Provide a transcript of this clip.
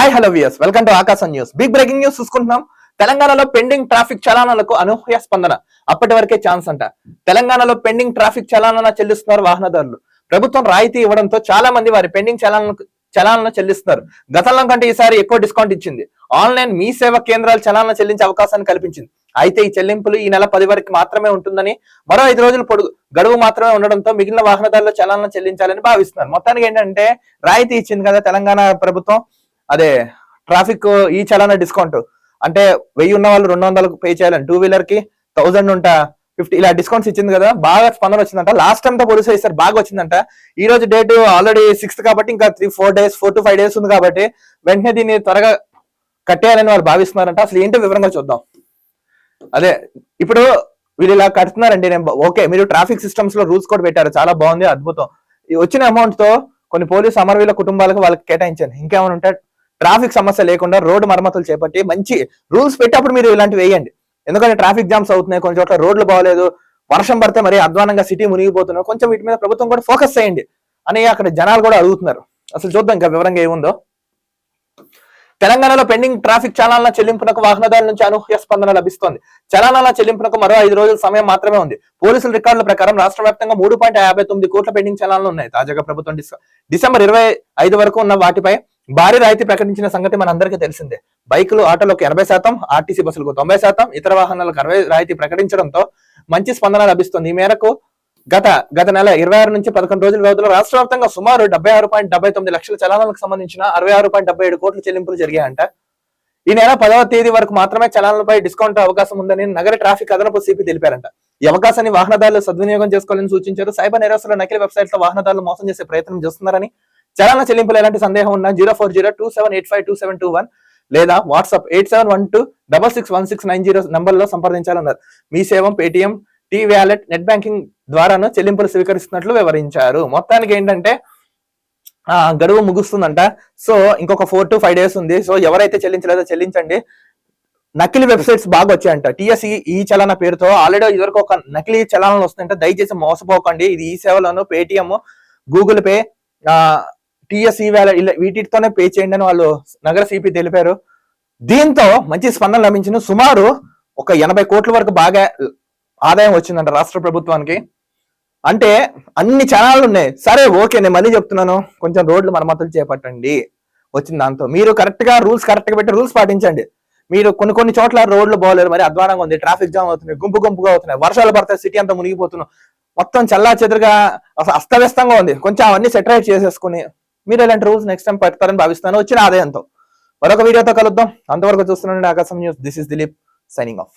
Hi hello viewers welcome to Aakasam news big breaking news చూసుకుంటున్నాం. తెలంగాణలో pending traffic చలానాలకు అనూహ్య స్పందన. అప్పటి వరకే ఛాన్స్ అంట. తెలంగాణలో పెండింగ్ ట్రాఫిక్ చలానా చెల్లిస్తున్నారు వాహనదారులు. ప్రభుత్వం రాయితీ ఇవ్వడంతో చాలా మంది వారి పెండింగ్ చలానాలకు చలానాలను చెల్లిస్తున్నారు. గతంలో కంటే ఈసారి ఎక్కువ డిస్కౌంట్ ఇచ్చింది. ఆన్లైన్ మీ సేవ కేంద్రాలు చలానా చెల్లించే అవకాశాన్ని కల్పించింది. అయితే ఈ చెల్లింపులు ఈ నెల పది వరకు మాత్రమే ఉంటుందని మరో ఐదు రోజులు పొడుగు గడువు మాత్రమే ఉండడంతో మిగిలిన వాహనదారులు చలానా చెల్లించాలని భావిస్తున్నారు. మొత్తానికి ఏంటంటే రాయితీ ఇచ్చింది కదా తెలంగాణ ప్రభుత్వం. అదే ట్రాఫిక్ ఈ చలానా డిస్కౌంట్. అంటే వెయ్యి ఉన్న వాళ్ళు రెండు వందలకు పే చేయాలని. టూ వీలర్కి థౌసండ్ ఉంటా ఫిఫ్టీ ఇలా డిస్కౌంట్స్ ఇచ్చింది కదా బాగా స్పందన వచ్చిందంట. లాస్ట్ టైం తో పోలీసు సార్ బాగా వచ్చిందంట. ఈ రోజు డేట్ ఆల్రెడీ సిక్స్త్ కాబట్టి ఇంకా three four days four to five days ఉంది కాబట్టి వెంటనే దీన్ని త్వరగా కట్టేయాలని వాళ్ళు భావిస్తున్నారంట. అసలు ఏంటో వివరంగా చూద్దాం. అదే ఇప్పుడు వీళ్ళు ఇలా కడుతున్నారండి. నేను ఓకే మీరు ట్రాఫిక్ సిస్టమ్స్లో రూల్స్ కూడా పెట్టారు. చాలా బాగుంది అద్భుతం. ఈ వచ్చిన అమౌంట్తో కొన్ని పోలీసు అమరవీల కుటుంబాలకు వాళ్ళకి కేటాయించాను. ఇంకేమైనా ఉంటే ట్రాఫిక్ సమస్య లేకుండా రోడ్డు మరమ్మతులు చేపట్టి మంచి రూల్స్ పెట్టి అప్పుడు మీరు ఇలాంటివి వేయండి. ఎందుకంటే ట్రాఫిక్ జామ్స్ అవుతున్నాయి కొన్ని చోట్ల రోడ్లు బాగలేదు వర్షం పడితే మరి అధ్వానంగా సిటీ మునిగిపోతున్నారు. కొంచెం వీటి మీద ప్రభుత్వం కూడా ఫోకస్ చేయండి. అని అక్కడ జనాలు కూడా అడుగుతున్నారు. అసలు చూద్దాం ఇంకా వివరంగా ఏముందో. తెలంగాణలో పెండింగ్ ట్రాఫిక్ చలానాల చెల్లింపునకు వాహనదారుల నుంచి అనూహ్య స్పందన లభిస్తోంది. చలానాల చెల్లింపునకు మరో ఐదు రోజుల సమయం మాత్రమే ఉంది. పోలీసుల రికార్డుల ప్రకారం రాష్ట్ర వ్యాప్తంగా మూడు పాయింట్ యాభై తొమ్మిది కోట్ల పెండింగ్ చలానాలు ఉన్నాయి. తాజాగా ప్రభుత్వం డిసెంబర్ ఇరవై ఐదు వరకు ఉన్న వాటిపై భారీ రాయితీ ప్రకటించిన సంగతి మనందరికీ తెలిసిందే. బైకులు ఆటోలకు ఎనభై శాతం ఆర్టీసీ బస్సులకు తొంభై శాతం ఇతర వాహనాలకు అరవై రాయితీ ప్రకటించడంతో మంచి స్పందన లభిస్తుంది. ఈ మేరకు గత గత నెల ఇరవై ఆరు నుంచి పదకొండు రోజుల వ్యవధిలో రాష్ట్ర వ్యాప్తంగా సుమారు డెబ్బై ఆరు పాయింట్ డెబ్బై తొమ్మిది లక్షల చలనాలకు సంబంధించిన అరవై ఆరు పాయింట్ డెబ్బై ఏడు కోట్ల చెల్లింపులు జరిగాయంట. ఈ నెల పదవ తేదీ వరకు మాత్రమే చలానాలపై డిస్కౌంట్ అవకాశం ఉందని నగర ట్రాఫిక్ అదనపు సిపి తెలిపారంట. ఈ అవకాశాన్ని వాహనదారులు సద్వినియోగం చేసుకోవాలని సూచించారు. సైబర్ నేరస్తుల నకిలీ వెబ్సైట్లో వాహనదారులు మోసం చేసే ప్రయత్నం చేస్తున్నారని చలానా చెల్లింపులు ఎలాంటి సందేహం ఉన్నా zero four zero two seven eight five two seven two one లేదా WhatsApp eight seven one two double six one six nine zero నంబర్లో సంప్రదించాలన్నారు. మీ సేవం Paytm T wallet net banking ద్వారాను చెల్లింపులు స్వీకరిస్తున్నట్లు వివరించారు. మొత్తానికి ఏంటంటే గడువు ముగుస్తుందంట. సో ఇంకొక ఫోర్ టు ఫైవ్ డేస్ ఉంది. సో ఎవరైతే చెల్లించలేదో చెల్లించండి. నకిలీ వెబ్సైట్స్ బాగా వచ్చాయంట. టిఎస్ఈ ఈ చలన పేరుతో ఆల్రెడీ ఇదివరకు ఒక నకిలీ చలానాలు వస్తుంటే దయచేసి మోసపోకండి. ఇది ఈ సేవలను పేటిఎం గూగుల్ పే టిఎస్ఈ వీటితోనే పే చేయండి అని వాళ్ళు నగర సిపి తెలిపారు. దీంతో మంచి స్పందన లభించిన సుమారు ఒక ఎనభై కోట్ల వరకు బాగా ఆదాయం వచ్చిందంట రాష్ట్ర ప్రభుత్వానికి. అంటే అన్ని ఛానళ్ళు ఉన్నాయి. సరే ఓకే నేను మళ్ళీ చెప్తున్నాను. కొంచెం రోడ్లు మరమ్మతులు చేపట్టండి. వచ్చిన దాంతో. మీరు కరెక్ట్గా రూల్స్ కరెక్ట్గా పెట్టి రూల్స్ పాటించండి. మీరు కొన్ని కొన్ని చోట్ల రోడ్లు బాగోలేదు. మరి అధ్వానంగా ఉంది. ట్రాఫిక్ జామ్ అవుతున్నాయి. గుంపు గుంపుగా అవుతున్నాయి. వర్షాలు పడతాయి. సిటీ అంతా మునిగిపోతున్నాం మొత్తం చల్లా చెదురుగా అసలు అస్తవ్యస్తంగా ఉంది. కొంచెం అవన్నీ సెటరేట్ చేసేసుకుని మీరు ఇలాంటి రూల్స్ నెక్స్ట్ టైం పెడతారని భావిస్తాను వచ్చిన ఆదాయంతో. మరొక వీడియోతో కలుద్దాం. అంతవరకు చూస్తున్నాను Aakasam news this is Dilip signing off